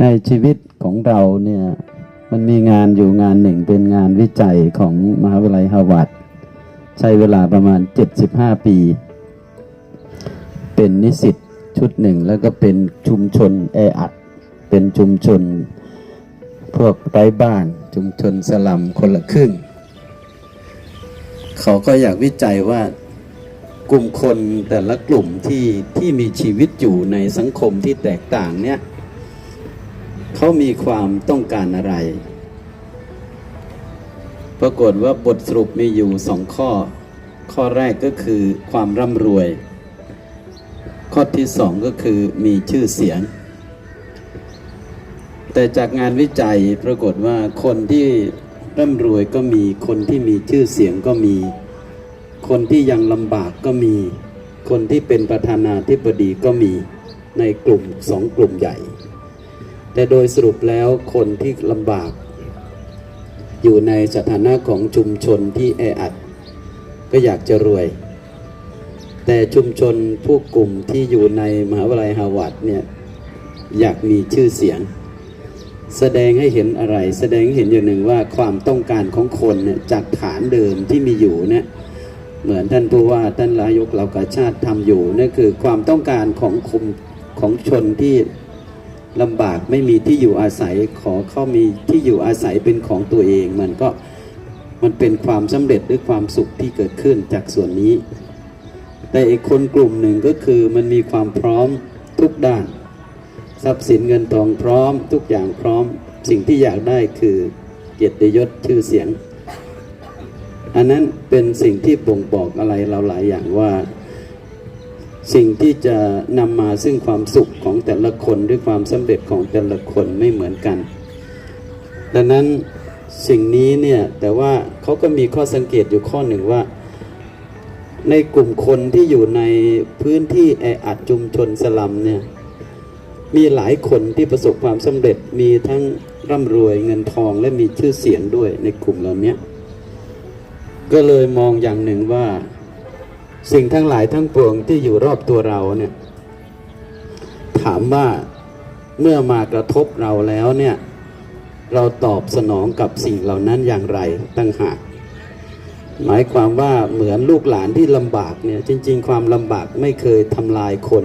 ในชีวิตของเราเนี่ยมันมีงานอยู่งานหนึ่งเป็นงานวิจัยของมหาวิทยาลัยฮาวาดใช้เวลาประมาณ 75 ปี เป็นนิสิตชุดหนึ่งแล้วก็เป็นชุมชนแออัด เป็นชุมชน พวกไร้บ้านชุมชนสลัมคนละครึ่ง เขาก็อยากวิจัยว่ากลุ่มคนแต่ละกลุ่มที่ที่มีชีวิตอยู่ในสังคมที่แตกต่างเนี่ย เขามีความต้องการอะไร ปรากฏว่าบทสรุปมีอยู่สองข้อ ข้อแรกก็คือความร่ำรวย ข้อที่สองก็คือมีชื่อเสียง แต่จากงานวิจัยปรากฏว่าคนที่ร่ำรวยก็มี คนที่มีชื่อเสียงก็มี คนที่ยังลำบากก็มี คนที่เป็นประธานาธิบดีก็มีในกลุ่มสองกลุ่มใหญ่ แต่โดยสรุปแล้วคนที่ลำบาก อยู่ในสถานะของชุมชนที่แออัด ก็อยากจะรวย แต่ชุมชนผู้กลุ่มที่อยู่ในมหาวิทยาลัยฮาวาดเนี่ยอยากมีชื่อเสียง แสดงให้เห็นอะไร แสดงให้เห็นอย่างหนึ่งว่าความต้องการของคนเนี่ยจากฐานเดิมที่มีอยู่เนี่ยเหมือนท่านผู้ว่าท่านนายกเหล่ากาชาติทำอยู่นั่นคือความต้องการของคุมของชนที่ ลำบากไม่มีที่อยู่อาศัยขอเขามีที่อยู่อาศัยเป็นของตัวเอง มันก็มันเป็นความสำเร็จหรือความสุขที่เกิดขึ้นจากส่วนนี้ แต่อีกคนกลุ่มหนึ่งก็คือมันมีความพร้อมทุกด้าน ทรัพย์สินเงินทองพร้อม ทุกอย่างพร้อม สิ่งที่อยากได้คือเกียรติยศชื่อเสียง อันนั้นเป็นสิ่งที่บ่งบอกอะไรเราหลายอย่างว่า สิ่งที่จะนำมาซึ่งความสุขของแต่ละคนด้วยความสำเร็จของแต่ละคนไม่เหมือนกัน ดังนั้นสิ่งนี้เนี่ย แต่ว่าเขาก็มีข้อสังเกตอยู่ข้อหนึ่งว่า ในกลุ่มคนที่อยู่ในพื้นที่แออัดชุมชนสลัมเนี่ยมีหลายคนที่ประสบความสำเร็จมีทั้งร่ำรวยเงินทองและมีชื่อเสียงด้วยในกลุ่มเหล่านี้ก็เลยมองอย่างหนึ่งว่า สิ่งทั้งหลายทั้งปวงที่อยู่รอบตัวเราเนี่ย ถามว่าเมื่อมากระทบเราแล้วเนี่ย เราตอบสนองกับสิ่งเหล่านั้นอย่างไรตั้งหากหมายความว่าเหมือนลูกหลานที่ลำบากเนี่ยจริง ๆ ความลำบากไม่เคยทำลายคน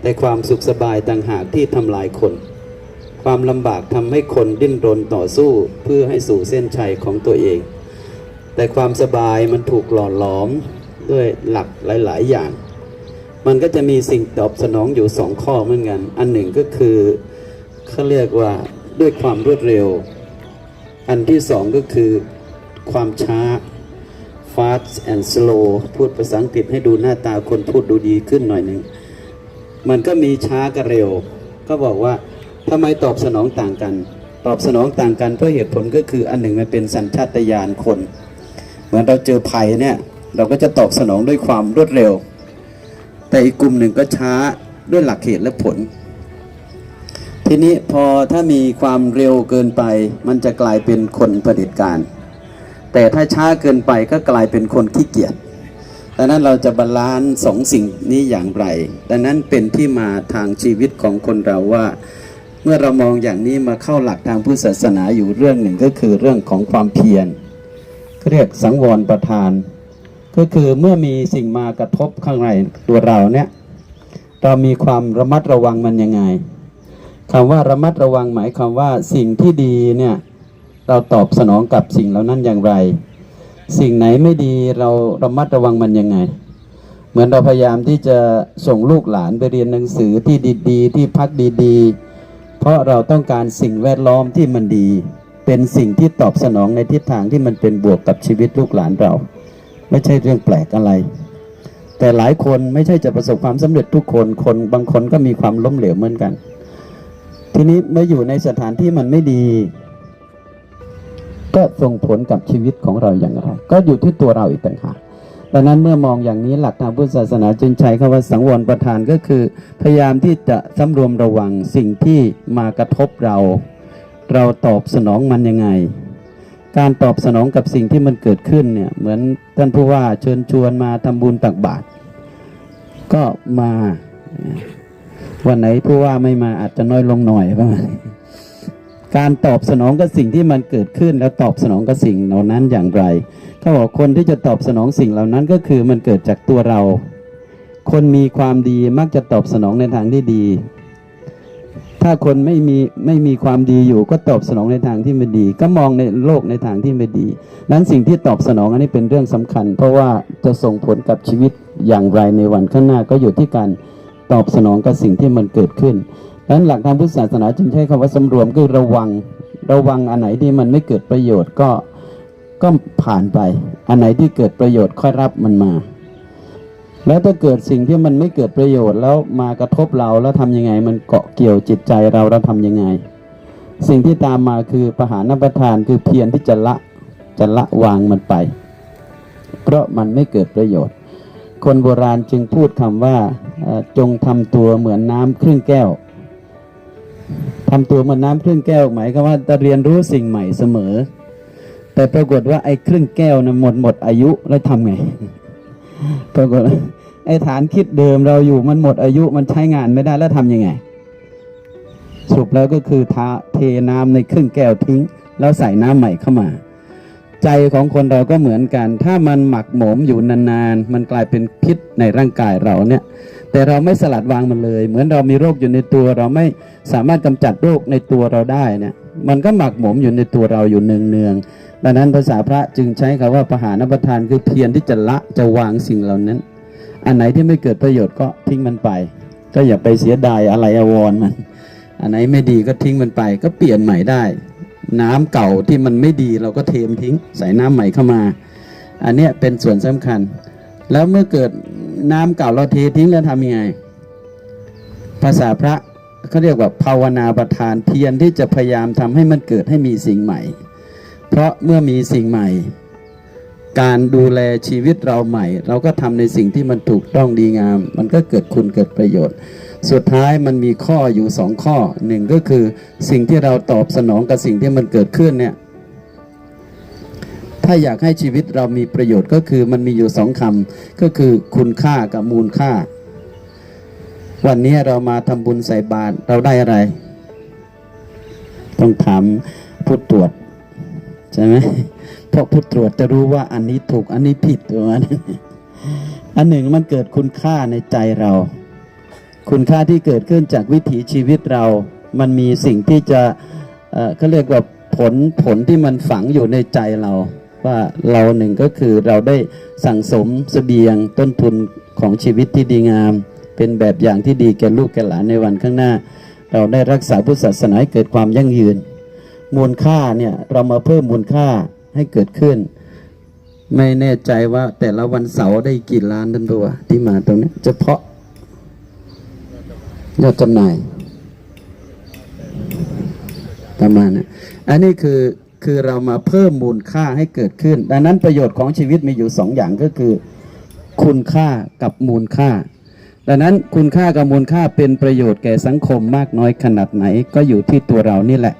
แต่ความสุขสบายต่างหากที่ทำลายคน ความลำบากทำให้คนดิ้นรนต่อสู้เพื่อให้สู่เส้นชัยของตัวเอง แต่ความสบายมันถูกหล่อหลอม ด้วยหลักหลาย ๆ อย่าง มันก็จะมีสิ่งตอบสนองอยู่สองข้อเหมือนกัน อันหนึ่งก็คือเขาเรียกว่าด้วยความรวดเร็ว อันที่สองก็คือความช้า fast and slow พูดภาษาอังกฤษให้ดูหน้าตาคนพูดดูดีขึ้นหน่อยหนึ่ง มันก็มีช้ากับเร็ว ก็บอกว่าทำไมตอบสนองต่างกัน ตอบสนองต่างกันเพราะเหตุผลก็คืออันหนึ่งมันเป็นสัญชาตญาณคน เหมือนเราเจอภัยเนี่ย เราก็จะตอบสนองด้วยความรวดเร็ว แต่อีกกลุ่มหนึ่งก็ช้าด้วยหลักเหตุและผล ทีนี้พอถ้ามีความเร็วเกินไป มันจะกลายเป็นคนเผด็จการ แต่ถ้าช้าเกินไปก็กลายเป็นคนขี้เกียจดังนั้นเราจะบาลานซ์สองสิ่งนี้อย่างไร ดังนั้นเป็นที่มาทางชีวิตของคนเราว่า เมื่อเรามองอย่างนี้มาเข้าหลักทางพุทธศาสนาอยู่เรื่องหนึ่งก็คือเรื่องของความเพียรเรียกสังวรประทาน ก็คือเมื่อมีสิ่งมากระทบข้างในตัวเราเนี่ยเรามีความระมัดระวังมันยังไงคำว่าระมัดระวังหมายความว่าสิ่งที่ดีเนี่ยเราตอบสนองกับสิ่งเหล่านั้นอย่างไร สิ่งไหนไม่ดีเราระมัดระวังมันยังไง เหมือนเราพยายามที่จะส่งลูกหลานไปเรียนหนังสือที่ดีๆ ที่พักดีๆ เพราะเราต้องการสิ่งแวดล้อมที่มันดี เป็นสิ่งที่ตอบสนองในทิศทางที่มันเป็นบวกกับชีวิตลูกหลานเรา ไม่ใช่เรื่องแปลกอะไร แต่หลายคนไม่ใช่จะประสบความสำเร็จทุกคนคนบางคนก็มีความล้มเหลวเหมือนกัน ทีนี้เมื่ออยู่ในสถานที่มันไม่ดี ก็ส่งผลกับชีวิตของเราอย่างไร ก็อยู่ที่ตัวเราอีกต่างหากดังนั้นเมื่อมองอย่างนี้หลักทางพุทธศาสนาจึงใช้คำว่าสังวรประทานก็คือ พยายามที่จะสำรวมระวังสิ่งที่มากระทบเรา เราตอบสนองมันยังไง การตอบสนองกับสิ่งที่มันเกิดขึ้นเนี่ยเหมือนท่านผู้ว่าเชิญชวนมาทำบุญตักบาตรก็มาวันไหนผู้ว่าไม่มาอาจจะน้อยลงหน่อยประมาณการตอบสนองกับสิ่งที่มันเกิดขึ้น แล้วตอบสนองกับสิ่งเหล่านั้นอย่างไรเขาบอกคนที่จะตอบสนองสิ่งเหล่านั้นก็คือมันเกิดจากตัวเรา คนมีความดีมักจะตอบสนองในทางที่ดี ถ้าคนไม่มีไม่มีความดีอยู่ก็ตอบสนองในทางที่ไม่ดี ก็มองในโลกในทางที่ไม่ดี นั้นสิ่งที่ตอบสนองอันนี้เป็นเรื่องสำคัญ เพราะว่าจะส่งผลกับชีวิตอย่างไรในวันข้างหน้าก็อยู่ที่การตอบสนองกับสิ่งที่มันเกิดขึ้นดังนั้นหลักทางพุทธศาสนาจึงใช้คำว่าสำรวมคือระวังระวังอันไหนที่มันไม่เกิดประโยชน์ก็ก็ผ่านไป อันไหนที่เกิดประโยชน์ค่อยรับมันมา แล้วถ้าเกิดสิ่งที่มันไม่เกิดประโยชน์แล้วมากระทบเราแล้วทำยังไง มันเกาะเกี่ยวจิตใจเราเราทำยังไง สิ่งที่ตามมาคือปหารนประทานคือเพียรที่จะละจะละวางมันไป เพราะมันไม่เกิดประโยชน์ คนโบราณจึงพูดคำว่าจงทำตัวเหมือนน้ำครึ่งแก้วทำตัวเหมือนน้ำครึ่งแก้ว หมายความว่าจะเรียนรู้สิ่งใหม่เสมอ แต่ปรากฏว่าไอ้ครึ่งแก้วน่ะหมดหมดอายุแล้วทำไง ปรากฏไอ้ฐานคิดเดิมเราอยู่มันหมดอายุมันใช้งานไม่ได้แล้วทำยังไงสรุปแล้วก็คือทาเทน้ำในครึ่งแก้วทิ้ง แล้วใส่น้ำใหม่เข้ามา ใจของคนเราก็เหมือนกัน ถ้ามันหมักหมมอยู่นานๆ มันกลายเป็นพิษในร่างกายเราเนี่ย แต่เราไม่สลัดวางมันเลย เหมือนเรามีโรคอยู่ในตัว เราไม่สามารถกำจัดโรคในตัวเราได้เนี่ย มันก็หมักหมมอยู่ในตัวเราอยู่เนืองๆดังนั้นภาษาพระจึงใช้คำว่าปหานประทานคือเพียรที่จะละจะวางสิ่งเหล่านั้น อันไหนที่ไม่เกิดประโยชน์ก็ทิ้งมันไป ก็อย่าไปเสียดายอะไรอาวรมัน อันไหนไม่ดีก็ทิ้งมันไป ก็เปลี่ยนใหม่ได้ น้ำเก่าที่มันไม่ดีเราก็เทมทิ้ง ใส่น้ำใหม่เข้ามา อันเนี้ยเป็นส่วนสำคัญ แล้วเมื่อเกิดน้ำเก่าเราเททิ้งแล้วทำยังไง ภาษาพระ เขาเรียกว่าภาวนาประทานเพียรที่จะพยายามทำให้มันเกิดให้มีสิ่งใหม่ เพราะเมื่อมีสิ่งใหม่ การดูแลชีวิตเราใหม่ เราก็ทำในสิ่งที่มันถูกต้องดีงาม มันก็เกิดคุณเกิดประโยชน์ สุดท้ายมันมีข้ออยู่สองข้อหนึ่งก็คือสิ่งที่เราตอบสนองกับสิ่งที่มันเกิดขึ้นเนี่ยถ้าอยากให้ชีวิตเรามีประโยชน์ก็คือมันมีอยู่สองคำก็คือคุณค่ากับมูลค่า วันนี้เรามาทำบุญใส่บาตรเราได้อะไร ต้องถามผู้ตรวจใช่ไหมเพราะผู้ตรวจจะรู้ว่าอันนี้ถูกอันนี้ผิดตัวนั้นอันหนึ่งมันเกิดคุณค่าในใจเรา คุณค่าที่เกิดขึ้นจากวิถีชีวิตเรา มันมีสิ่งที่จะเขาเรียกว่าผลผลที่มันฝังอยู่ในใจเรา ว่าเราหนึ่งก็คือเราได้สั่งสมเสบียงต้นทุนของชีวิตที่ดีงาม เป็นแบบอย่างที่ดีแก่ลูกแก่หลานในวันข้างหน้า เราได้รักษาพุทธศาสนาให้เกิดความยั่งยืน มูลค่าเนี่ยเรามาเพิ่มมูลค่าให้เกิดขึ้น ไม่แน่ใจว่าแต่ละวันเสาร์ได้กี่ล้านท่านตัวที่มาตรงนี้เฉพาะยอดจำหน่ายประมาณนะอันนี้คือคือเรามาเพิ่มมูลค่าให้เกิดขึ้น ดังนั้นประโยชน์ของชีวิตมีอยู่สองอย่างก็คือ คุณค่ากับมูลค่า ดังนั้นคุณค่ากับมูลค่าเป็นประโยชน์แก่สังคมมากน้อยขนาดไหนก็อยู่ที่ตัวเรานี่แหละ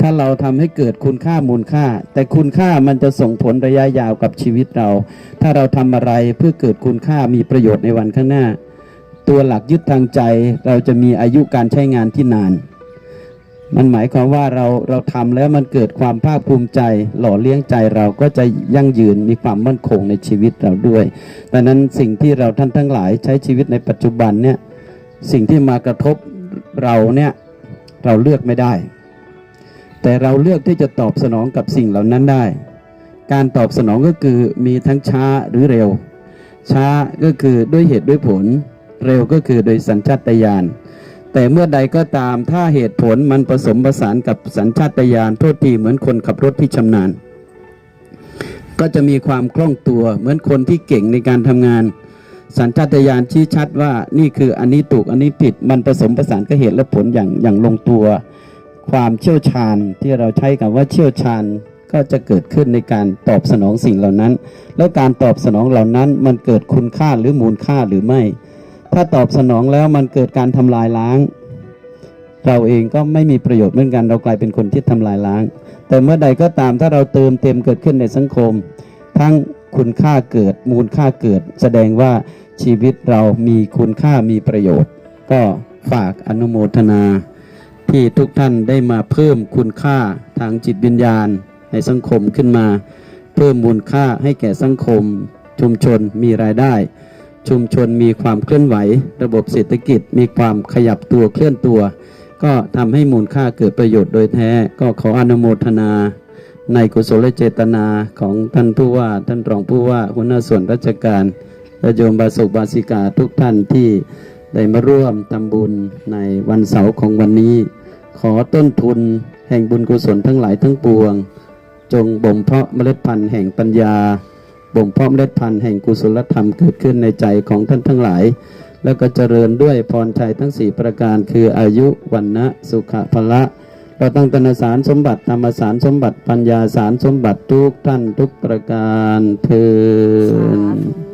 ถ้าเราทำให้เกิดคุณค่ามูลค่า แต่คุณค่ามันจะส่งผลระยะยาวกับชีวิตเรา ถ้าเราทำอะไรเพื่อเกิดคุณค่ามีประโยชน์ในวันข้างหน้า ตัวหลักยึดทางใจเราจะมีอายุการใช้งานที่นาน มันหมายความว่าเราเราทำแล้วมันเกิดความภาคภูมิใจ หล่อเลี้ยงใจเราก็จะยั่งยืนมีความมั่นคงในชีวิตเราด้วยดังนั้นสิ่งที่เราท่านทั้งหลายใช้ชีวิตในปัจจุบันเนี่ยสิ่งที่มากระทบเราเนี่ยเราเลือกไม่ได้ แต่เราเลือกที่จะตอบสนองกับสิ่งเหล่านั้นได้ การตอบสนองก็คือมีทั้งช้าหรือเร็ว ช้าก็คือด้วยเหตุด้วยผล เร็วก็คือโดยสัญชาตญาณ แต่เมื่อใดก็ตามถ้าเหตุผลมันผสมผสานกับสัญชาตญาณโทษทีเหมือนคนขับรถที่ชำนาญ ก็จะมีความคล่องตัวเหมือนคนที่เก่งในการทำงาน สัญชาตญาณชี้ชัดว่านี่คืออันนี้ถูกอันนี้ผิดมันผสมผสานกับเหตุและผลอย่างอย่างลงตัว ความเชี่ยวชาญที่เราใช้กับว่าเชี่ยวชาญก็จะเกิดขึ้นในการตอบสนองสิ่งเหล่านั้น แล้วการตอบสนองเหล่านั้นมันเกิดคุณค่าหรือมูลค่าหรือไม่ ถ้าตอบสนองแล้วมันเกิดการทำลายล้าง เราเองก็ไม่มีประโยชน์เหมือนกัน เรากลายเป็นคนที่ทำลายล้าง แต่เมื่อใดก็ตามถ้าเราเติมเต็มเกิดขึ้นในสังคม ทั้งคุณค่าเกิดมูลค่าเกิด แสดงว่าชีวิตเรามีคุณค่ามีประโยชน์ ก็ฝากอนุโมทนาที่ทุกท่านได้มาเพิ่มคุณค่าทางจิตวิญญาณให้สังคมขึ้นมา เพิ่มมูลค่าให้แก่สังคม ชุมชนมีรายได้ ชุมชนมีความเคลื่อนไหว ระบบเศรษฐกิจมีความขยับตัวเคลื่อนตัว ก็ทำให้มูลค่าเกิดประโยชน์โดยแท้ก็ขออนุโมทนา ในกุศลเจตนาของท่านผู้ว่าท่านรองผู้ว่าหัวหน้าส่วนราชการและโยมบาสุบาสิกาทุกท่านที่ได้มาร่วมทำบุญในวันเสาร์ของวันนี้ ขอต้นทุนแห่งบุญกุศลทั้งหลายทั้งปวง จงบ่มเพาะเมล็ดพันธุ์แห่งปัญญา บ่มเพาะเมล็ดพันธุ์แห่งกุศลธรรมเกิดขึ้นในใจของท่านทั้งหลาย แล้วก็เจริญด้วยพรชัยทั้งสี่ประการ คืออายุวันนะสุขภละเราตั้งตนสารสมบัติธรรมสารสมบัติปัญญาสารสมบัติทุกท่านทุกประการเทิน